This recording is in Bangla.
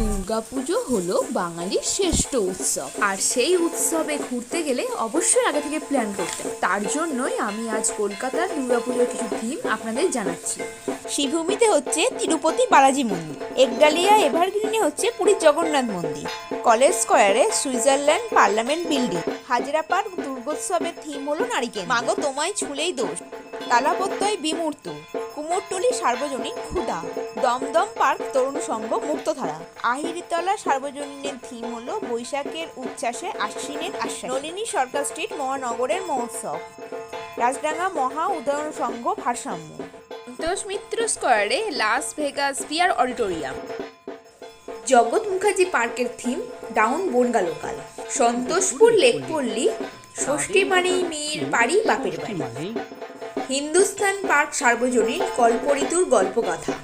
দুর্গাপুজো হলো বাঙালির শ্রেষ্ঠ উৎসব। আর সেই উৎসবে ঘুরতে গেলে অবশ্যই আগে থেকে প্ল্যান করতে তার জন্যই আমি আজ কলকাতার দুর্গাপুজোর কিছু থিম আপনাদের জানাচ্ছি। শ্রীভূমিতে হচ্ছে তিরুপতি বালাজি মন্দির। একডালিয়া এভারগ্রিনে হচ্ছে পুরীর জগন্নাথ মন্দির। কলেজ স্কোয়ারে Switzerland parliament building. Hazra park দুর্গোৎসবের theme হলো নারিকেল মাগো তোমায় ছুলেই দোষ। তালাপত্যয় বিমূর্ত। কুমোরটুলি সার্বজনীন ক্ষুদা দমদম পার্ক তরুণ সংঘ মুক্তধারা। আহিরিতলা সার্বজনীনের থিম হলো বৈশাখের উচ্ছ্বাসে আশ্বিনের আশ্বাস। নলিনী সরকার স্ট্রিট মহানগরের মহোৎসব। রাজডাঙ্গা মহা উদয়ন সংঘ ভারসাম্য। সন্তোষ মিত্র স্কোয়ারে Las Vegas peer auditorium. Jagat Mukherjee পার্কের theme, down Bangaon local Santoshpur Lakepally, ষষ্ঠী মানেই মেয়ের বাড়ি বাপের বাড়ি। হিন্দুস্তান পার্ক সার্বজনীন কল্পঋতুর গল্পগাথা।